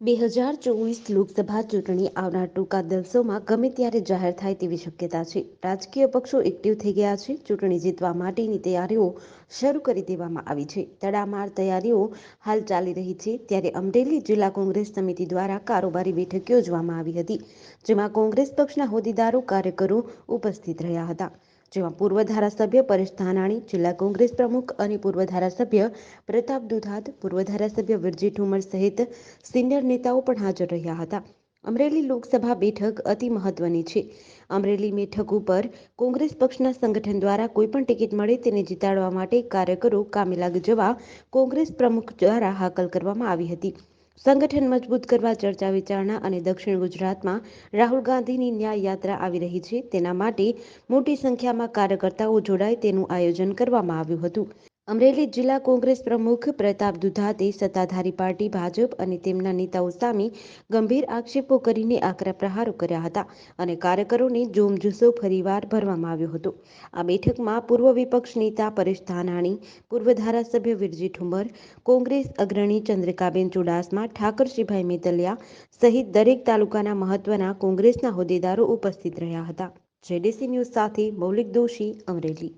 બે હજાર ચોવીસ લોકસભા ચૂંટણી આવનાર ટૂંકા દિવસોમાં ગમે ત્યારે જાહેર થાય તેવી શક્યતા છે. રાજકીય પક્ષો એક્ટિવ થઈ ગયા છે. ચૂંટણી જીતવા માટેની તૈયારીઓ શરૂ કરી દેવામાં આવી છે. તડામાર તૈયારીઓ હાલ ચાલી રહી છે. ત્યારે અમરેલી જિલ્લા કોંગ્રેસ સમિતિ દ્વારા કારોબારી બેઠક યોજવામાં આવી હતી, જેમાં કોંગ્રેસ પક્ષના હોદ્દેદારો, કાર્યકરો ઉપસ્થિત રહ્યા હતા. જેમાં પૂર્વ ધારાસભ્ય પરેશ ધાનાણી, જિલ્લા કોંગ્રેસ પ્રમુખ અને પૂર્વ ધારાસભ્ય પ્રતાપ દુધાત, પૂર્વ ધારાસભ્ય વિરજી ઠુમર સહિત સિનિયર નેતાઓ પણ હાજર રહ્યા હતા. અમરેલી લોકસભા બેઠક અતિ મહત્વની છે. અમરેલી બેઠક ઉપર કોંગ્રેસ પક્ષના સંગઠન દ્વારા કોઈપણ ટિકિટ મળે તેને જીતાડવા માટે કાર્યકરો કામે લાગી જવા કોંગ્રેસ પ્રમુખ દ્વારા હાકલ કરવામાં આવી હતી. સંગઠન મજબૂત કરવા ચર્ચા વિચારણા અને દક્ષિણ ગુજરાતમાં રાહુલ ગાંધીની ન્યાય યાત્રા આવી રહી છે. તેના માટે મોટી સંખ્યામાં કાર્યકર્તાઓ જોડાય તેનું આયોજન કરવામાં આવ્યું હતું. અમરેલી જિલ્લા કોંગ્રેસ પ્રમુખ પ્રતાપ દુધાતે સત્તાધારી પાર્ટી ભાજપ અને તેમના નેતાઓ સામે ગંભીર આક્ષેપો કરીને આકરા પ્રહારો કર્યા હતા અને કાર્યકરોને જોમજુસો ફરીવાર ભરવામાં આવ્યો હતો. આ બેઠકમાં પૂર્વ વિપક્ષ નેતા પરેશ ધાનાણી, પૂર્વ ધારાસભ્ય વિરજી ઠુંબર કોંગ્રેસ અગ્રણી ચંદ્રિકાબેન ચુડાસમા, ઠાકરસિંહભાઈ મેતલિયા સહિત દરેક તાલુકાના મહત્વના કોંગ્રેસના હોદ્દેદારો ઉપસ્થિત રહ્યા હતા. જેડીસી ન્યૂઝ સાથે મૌલિક દોશી, અમરેલી.